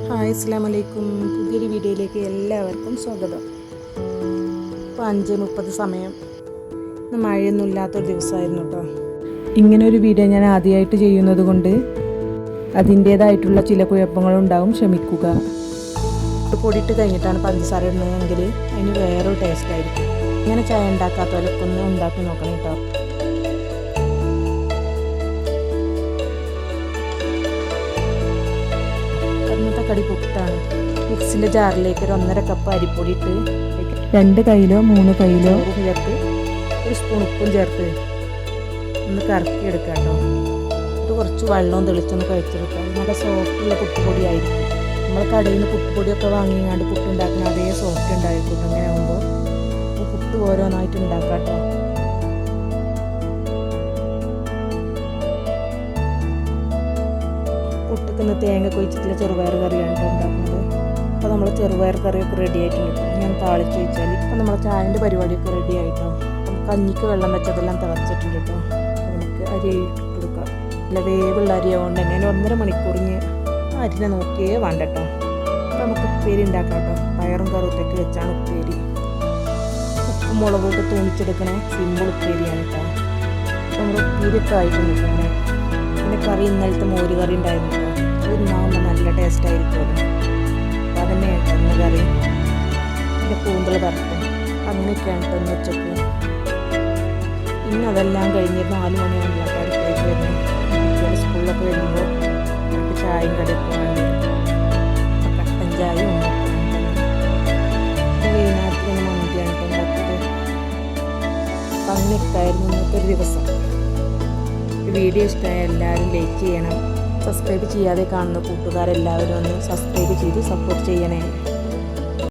Hi അസ്സാം വലൈക്കും പുതിയൊരു വീഡിയോയിലേക്ക് എല്ലാവർക്കും സ്വാഗതം. ഇപ്പോൾ അഞ്ച് മുപ്പത് സമയം. ഇന്ന് മഴയൊന്നും ഇല്ലാത്തൊരു ദിവസമായിരുന്നു കേട്ടോ ഇങ്ങനെ ഒരു വീഡിയോ ഞാൻ ആദ്യമായിട്ട് ചെയ്യുന്നത് കൊണ്ട് അതിന്റേതായിട്ടുള്ള ചില കുഴപ്പങ്ങളുണ്ടാവും. ക്ഷമിക്കുക. പൊടിയിട്ട് കഴിഞ്ഞിട്ടാണ് പഞ്ചസാര ഇടുന്നതെങ്കിൽ അതിന് വേറൊരു ടേസ്റ്റ് ആയിരിക്കും. ഇങ്ങനെ ചായ ഉണ്ടാക്കാത്തവരൊക്കെ ഒന്ന് ഉണ്ടാക്കി നോക്കണം കേട്ടോ കടി പുട്ടാണ്. മിക്സിന്റെ ജാറിലേക്ക് ഒരു ഒന്നര കപ്പ് അരിപ്പൊടി ഇട്ട് രണ്ട് കയ്യിലോ മൂന്ന് കയ്യിലോ? ചേർത്ത് ഒരു സ്പൂൺ ഉപ്പും ചേർത്ത് ഒന്ന് കറക്കി എടുക്കാം കേട്ടോ എന്നിട്ട് കുറച്ച് വെള്ളവും തെളിച്ചൊന്ന് കഴിച്ചെടുക്കാം. നല്ല സോഫ്റ്റുള്ള പുട്ടുപൊടി ആയിരിക്കും നമ്മൾ കടയിൽ നിന്ന് പുട്ടുപൊടിയൊക്കെ വാങ്ങിങ്ങാണ്ട് പുട്ടുണ്ടാക്കുന്ന അതേ സോഫ്റ്റ് ഉണ്ടായിരിക്കും അങ്ങനെ ആകുമ്പോൾ പുട്ട് ഓരോന്നായിട്ട് ഉണ്ടാക്കാം കേട്ടോ പുട്ടുക്കുന്ന തേങ്ങ കൊഴിച്ചിട്ടുള്ള ചെറുപയർ കറിയാണ് ഉണ്ടാക്കുന്നത്. അപ്പോൾ നമ്മൾ ചെറുപയർ കറിയൊക്കെ റെഡി ആയിട്ടുണ്ട്. ഞാൻ താളിച്ച് വെച്ചാൽ ഇപ്പം നമ്മളെ ചായന്റെ പരിപാടിയൊക്കെ റെഡി ആയിട്ടോ? കഞ്ഞിക്ക് വെള്ളം വെച്ചതെല്ലാം തിളച്ചിട്ടുണ്ട് കേട്ടോ. നമുക്ക് അരി ഇട്ട് കൊടുക്കാം. നല്ല വേവുള്ള അരി ആവുകൊണ്ട് തന്നെ അതിന് ഒന്നര മണിക്കൂറിന് അരിനെ നോക്കിയേ വേണ്ട കേട്ടോ. അപ്പോൾ നമുക്ക് ഉപ്പേരി ഉണ്ടാക്കാം കേട്ടോ. പയറും കറുത്തൊക്കെ വെച്ചാണ് ഉപ്പേരി. ഉപ്പും മുളകൊക്കെ തൂണിച്ചെടുക്കണേ സിമ്പിൾ ഉപ്പേരിയാണ് കേട്ടോ. നമ്മൾ ഉപ്പേരിയൊക്കെ ആയിട്ടുണ്ട്. പിന്നെ കറി ഇന്നലത്തെ മോര് കറി ഉണ്ടായിരുന്നു തിന്നാകുമ്പോൾ നല്ല ടേസ്റ്റ് ആയിരിക്കുമല്ലോ അപ്പോൾ അതന്നെ ഇന്ന് കറി. പിന്നെ കൂന്തൽ വറുത്തും. അങ്ങനെയൊക്കെയാണ് ഇന്ന് ഉച്ചയ്ക്ക്. ഇന്ന് അതെല്ലാം കഴിഞ്ഞ് നാല് മണിയാകുമ്പോൾ അടുക്കളയ്ക്ക് വരുന്നത്. സ്കൂളിലൊക്കെ വരുമ്പോൾ അവർക്ക് ചായയും കടിയൊക്കെ കട്ടൻ ചായയും അപ്പം അങ്ങനെയൊക്കെ ആയിരുന്നു ഇന്നത്തെ ഒരു ദിവസം. വീഡിയോ ഇഷ്ടമായ എല്ലാവരും ലൈക്ക് ചെയ്യണം. സബ്സ്ക്രൈബ് ചെയ്യാതെ കാണുന്ന കൂട്ടുകാരെല്ലാവരും ഒന്ന് സബ്സ്ക്രൈബ് ചെയ്ത് സപ്പോർട്ട് ചെയ്യണേ.